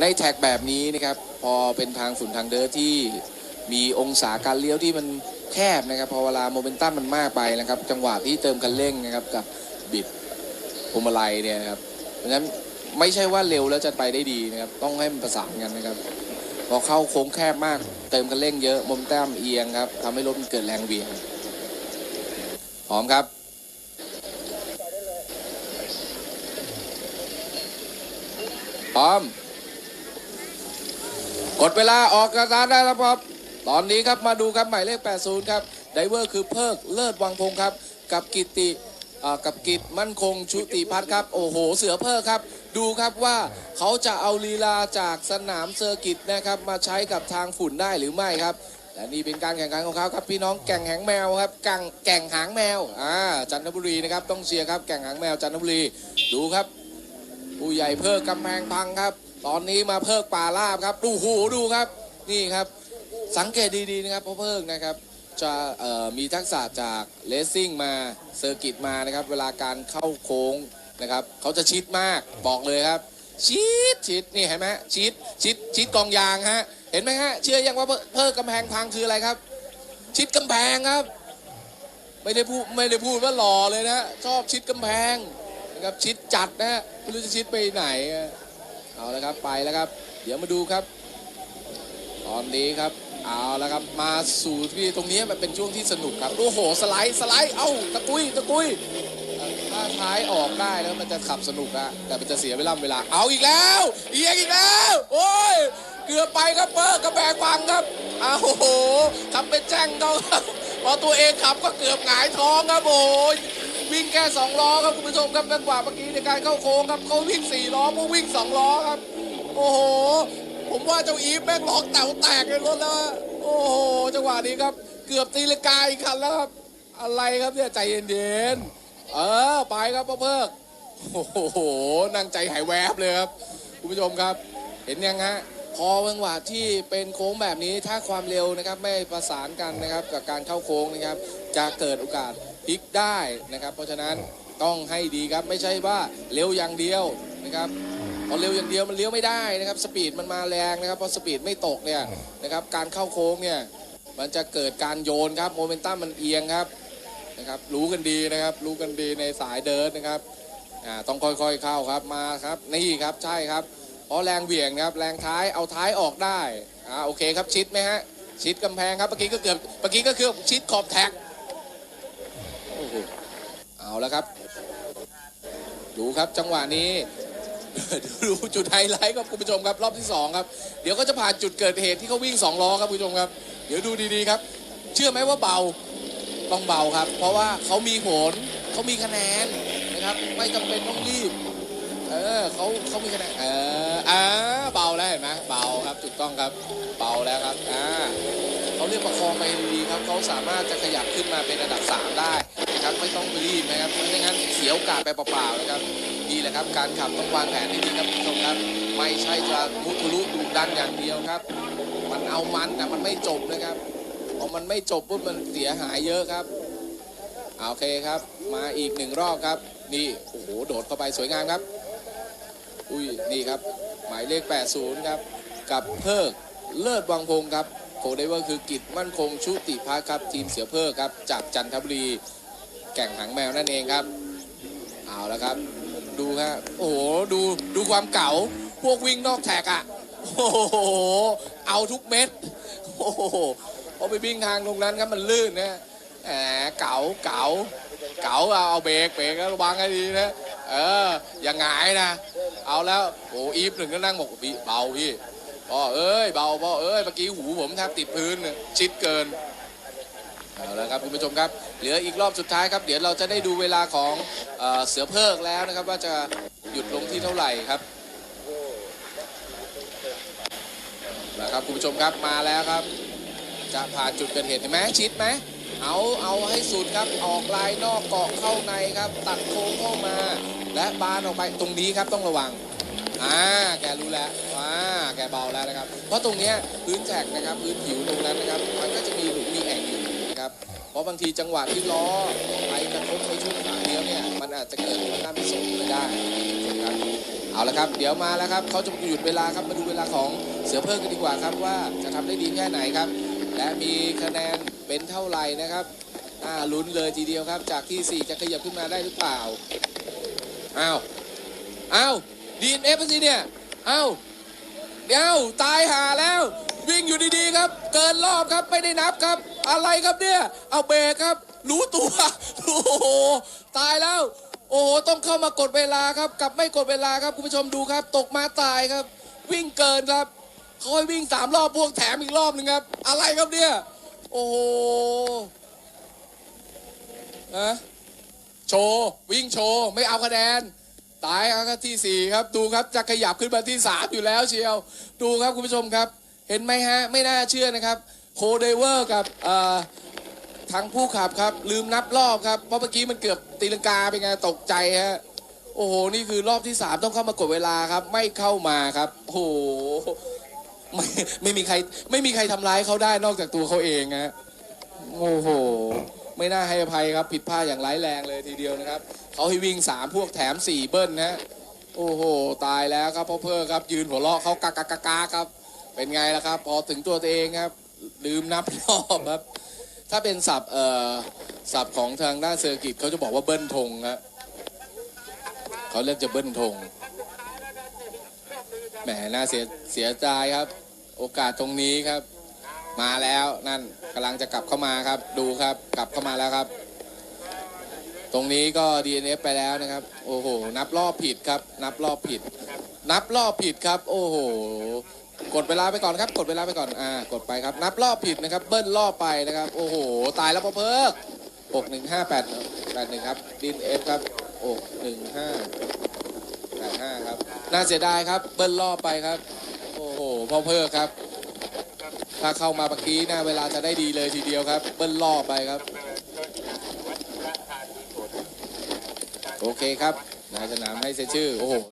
ในแท็กแบบนี้นะครับ พอเป็นทางฝุ่นทางเดินที่มีองศาการเลี้ยวที่มันแคบนะครับ พอเวลาโมเมนตัมมันมากไปนะครับ จังหวะที่เติมคันเร่งนะครับกับบิดพวงมาลัยเนี่ยนะครับเพราะฉะนั้นไม่ใช่ว่าเร็วแล้วจะไปได้ดีนะครับ ต้องให้มันประสานกันนะครับ พอเข้าโค้งแคบมาก เติมคันเร่งเยอะโมเมนตัมเอียงครับทำให้รถมันเกิดแรงเหวี่ยงพร้อมครับ พร้อม กดเวลาออกกระดานได้แล้วครับ ตอนนี้ครับมาดูครับหมายเลข 80 ครับไดเวอร์คือเพิกเลิศวังพงครับ กับกิติอ่ากับกิตมั่นคงชุติพัฒน์ครับ โอ้โห เสือเพิกครับ ดูครับว่าเขาจะเอาลีลาจากสนามเซอร์กิตนะครับ มาใช้กับทางฝุ่นได้หรือไม่ครับและนี่เป็นการแข่งขันของเขาครับพี่น้องแก่งหางแมวครับกังแก่งหางแมวอ่าจันทบุรีนะครับต้องเชียร์ครับแก่งหางแมวจันทบุรีดูครับ ผู้ใหญ่เพิกกำแพงพังครับ ตอนนี้มาเพิกป่าลาบครับ ดูหูดูครับ นี่ครับ สังเกตดีๆนะครับเพราะเพิกนะครับ จะมีทักษะจากเลสซิ่งมาเซอร์กิตมานะครับ เวลาการเข้าโค้งนะครับเขาจะชิดมากบอกเลยครับ ชิดชิดนี่เห็นไหมชิดชิดชิดกองยางฮะเห็นไหมฮะเชื่อยังว่าเพิกกกำแพงพังคืออะไรครับ ชิดกำแพงครับ ไม่ได้พูดไม่ได้พูดว่าหล่อเลยนะชอบชิดกำแพงนะครับชิดจัดนะฮะไม่รู้จะชิดไปไหนอะ เอาและครับไปแล้วครับ เดี๋ยวมาดูครับ ตอนนี้ครับเอาและครับมาสู่ที่ตรงนี้มันเป็นช่วงที่สนุกครับโอ้โหสไลด์สไลด์เอ้าตะกุยตะกุยถ้าท้ายออกได้แล้วมันจะขับสนุกอะแต่มันจะเสียเวลาเวลาเอาอีกแล้วเอียงอีกแล้ว โอ้ยเกือบไปครับเปิร์กระแบกฟังครับเอาโอ้โหขับไปแจ้งเขาครับพอตัวเองขับก็เกือบหงายท้องครับโอ้ย วิ่งแค่สองล้อครับคุณผู้ชมครับแม้กว่าเมื่อกี้ในการเข้าโค้งครับเขาวิ่งสี่ล้อพวกวิ่งสองล้อครับ โอ้โห ผมว่าเจ้าอีฟแม่งร้องแต๋วแตกในรถแล้วโอ้โหจังหวะนี้ครับ เกือบตีลกาอีกคันแล้วครับอะไรครับเนี่ยใจเย็นๆเออไปครับพ่อเพิกโอ้โหนั่งใจหายแวบเลยครับคุณผู้ชมครับ เห็นยังฮะพอจังหวะที่เป็นโค้งแบบนี้ถ้าความเร็วนะครับไม่ประสานกันนะครับกับการเข้าโค้งนะครับ จะเกิดโอกาส พลิกได้นะครับ เพราะฉะนั้นต้องให้ดีครับไม่ใช่ว่าเร็วอย่างเดียวนะครับพอเร็วอย่างเดียวมันเลี้ยวไม่ได้นะครับ สปีดมันมาแรงนะครับพอสปีดไม่ตกเนี่ยนะครับการเข้าโค้งเนี่ยมันจะเกิดการโยนครับโมเมนตัมมันเอียงครับนะครับ รู้กันดีนะครับ รู้กันดีในสายเดินนะครับอ่าต้องค่อยๆเข้าครับมาครับนี่ครับใช่ครับเพราะแรงเหวี่ยงนะครับแรงท้ายเอาท้ายออกได้อ่าโอเคครับชิดไหมฮะชิดกำแพงครับเมื่อกี้ก็เกือบเมื่อกี้ก็คือชิดขอบแท็ก เอาแล้วครับ ดูครับจังหวะนี้ ดูจุดไฮไลท์ครับคุณผู้ชมครับ รอบที่สองครับ เดี๋ยวก็จะผ่านจุดเกิดเหตุที่เขาวิ่งสองล้อครับคุณผู้ชมครับ เดี๋ยวดูดีๆครับ เชื่อไหมว่าเบาต้องเบาครับ เพราะว่าเขามีผลเขามีคะแนนนะครับ ไม่จำเป็นต้องรีบ เออเขาเขามีคะแนนเอออ่าเบาแล้วเห็นไหมเบาครับถูกต้องครับ เบาแล้วครับอ่า เขาเรียกประคองไปดีครับเขาสามารถจะขยับขึ้นมาเป็นอันดับสามได้นะครับไม่ต้องรีบนะครับไม่งั้นเสียโอกาสไปเปล่าๆนะครับนี่แหละครับการขับต้องวางแผนให้ดีครับคุณผู้ชมครับไม่ใช่จะมุทะลุดุดันอย่างเดียวครับ มันเอามันแต่มันไม่จบนะครับพอมันไม่จบปุ๊บมันเสียหายเยอะครับโอเคครับ มาอีกหนึ่งรอบครับ นี่โอ้โหโดดเข้าไปสวยงามครับอุ้ยนี่ครับ หมายเลข 80 ครับ กับเพิกเลิศวังพงศ์ครับ โคไดเวอร์คือกิจมั่นคงชุติพักครับทีมเสือเพิกครับจากจันทบุรี แก่งหางแมวนั่นเองครับ เอาแล้วครับ ดูครับโอ้โหดูดูความเก่า พวกวิ่งนอกแท็กอะโอ้โหเอาทุกเม็ดโอ้โหพอไปวิ่งทางตรงนั้นครับมันลื่นนะแหมเก่าเก่าเก่าเอาเอาเบรกเบรกแล้วระวังให้ดีนะ เอออย่างหงายนะ เอาแล้วโอ้อีฟหนึ่งก็นั่งบอกบีเบาพี่ พ่อเอ้ยเบาพ่อเอ้ยเมื่อกี้หูผมแทบติดพื้นเลยชิดเกินเอาละครับคุณผู้ชมครับเหลืออีกรอบสุดท้ายครับ เดี๋ยวเราจะได้ดูเวลาของเออเสือเพิกแล้วนะครับ ว่าจะหยุดลงที่เท่าไหร่ครับนะครับคุณผู้ชมครับมาแล้วครับ จะผ่านจุดเกิดเหตุเห็นไหมชิดไหมเอาเอาให้สุดครับออกลายนอกเกาะเข้าในครับ ตัดโค้งเข้ามา และบานออกไปตรงนี้ครับต้องระวัง อ่าแกรู้แล้วอ่าแกเบาแล้วนะครับ เพราะตรงเนี้ยพื้นแท็กนะครับพื้นผิวตรงนั้นนะครับมันก็จะมีหลุมมีแอ่งอยู่นะครับเพราะบางทีจังหวะที่ล้อไปกระทบในช่วงขาเลี้ยวเนี่ยมันอาจจะเกิดการพิสงไปได้นะครับเอาละครับ เดี๋ยวมาแล้วครับเขาจะหยุดเวลาครับมาดูเวลาของเสือเพิ่งกันดีกว่าครับว่าจะทำได้ดีแค่ไหนครับ และมีคะแนนเป็นเท่าไหร่นะครับอ่าลุ้นเลยทีเดียวครับ จากที่ 4 จะขยับขึ้นมาได้หรือเปล่าอ้าวอ้าว ดีเอฟสิเนี่ยเอ้าเดี๋ยวตายหาแล้ว วิ่งอยู่ดีๆครับ เกินรอบครับไม่ได้นับครับ อะไรครับเนี่ยเอาเบรกครับ รู้ตัวโอ้โหตายแล้ว โอ้โหต้องเข้ามากดเวลาครับกลับไม่กดเวลาครับคุณผู้ชมดูครับ ตกมาตายครับ วิ่งเกินครับเขาให้วิ่งสามรอบบวกแถมอีกรอบหนึ่งครับ อะไรครับเนี่ยโอ้โหนะโชว์วิ่งโชว์ไม่เอาคะแนน ตายครับที่สี่ครับ ดูครับจะขยับขึ้นมาที่สามอยู่แล้วเชียว ดูครับคุณผู้ชมครับ เห็นไหมฮะ ไม่น่าเชื่อนะครับ โคเดเวอร์กับทางผู้ขับครับ ลืมนับรอบครับ เพราะเมื่อกี้มันเกือบตีลังกาเป็นไงตกใจฮะโอ้โห นี่คือรอบที่ 3 ต้องเข้ามากดเวลาครับ ไม่เข้ามาครับโอ้โหไม่ไม่มีใครไม่มีใครทำร้ายเขาได้นอกจากตัวเขาเองฮะโอ้โห ไม่น่าให้อภัยครับ ผิดพลาดอย่างร้ายแรงเลยทีเดียวนะครับเขาให้วิ่ง 3 พวกแถม 4 เบิ้ลนะฮะโอ้โห ตายแล้วครับพ่อเพื่อครับ ยืนหัวเราะเขากากากากาครับ เป็นไงล่ะครับ พอถึงตัวตัวเองครับลืมนับรอบครับ ถ้าเป็นศัพท์เอ่อศัพท์ของทางด้านเซอร์กิตเขาจะบอกว่าเบิ้ลธงครับเขาเรียกจะเบิ้ลธงแหมน่าเสียเสียใจครับ โอกาสตรงนี้ครับ มาแล้วนั่นกำลังจะกลับเข้ามาครับ ดูครับ กลับเข้ามาแล้วครับ ตรงนี้ก็ DNF ไปแล้วนะครับ โอ้โห นับรอบผิดครับ นับรอบผิด นับรอบผิดครับ โอ้โห กดเวลาไปก่อนครับ กดเวลาไปก่อนอ่ากดไปครับ นับรอบผิดนะครับ เบิ้ลรอบไปนะครับ โอ้โห ตายแล้วพอเพิกหกหนึ่งห้าแปดแปดหนึ่งครับดินเอฟครับหกหนึ่งห้าแปดห้าครับ น่าเสียดายครับ เบิ้ลรอบไปครับ โอ้โห พอเพิกครับ ถ้าเข้ามาเมื่อกี้หน้าเวลาจะได้ดีเลยทีเดียวครับ เบิ้ลรอบไปครับ โอเคครับนายสนามให้เซ็นชื่อ โอ้โห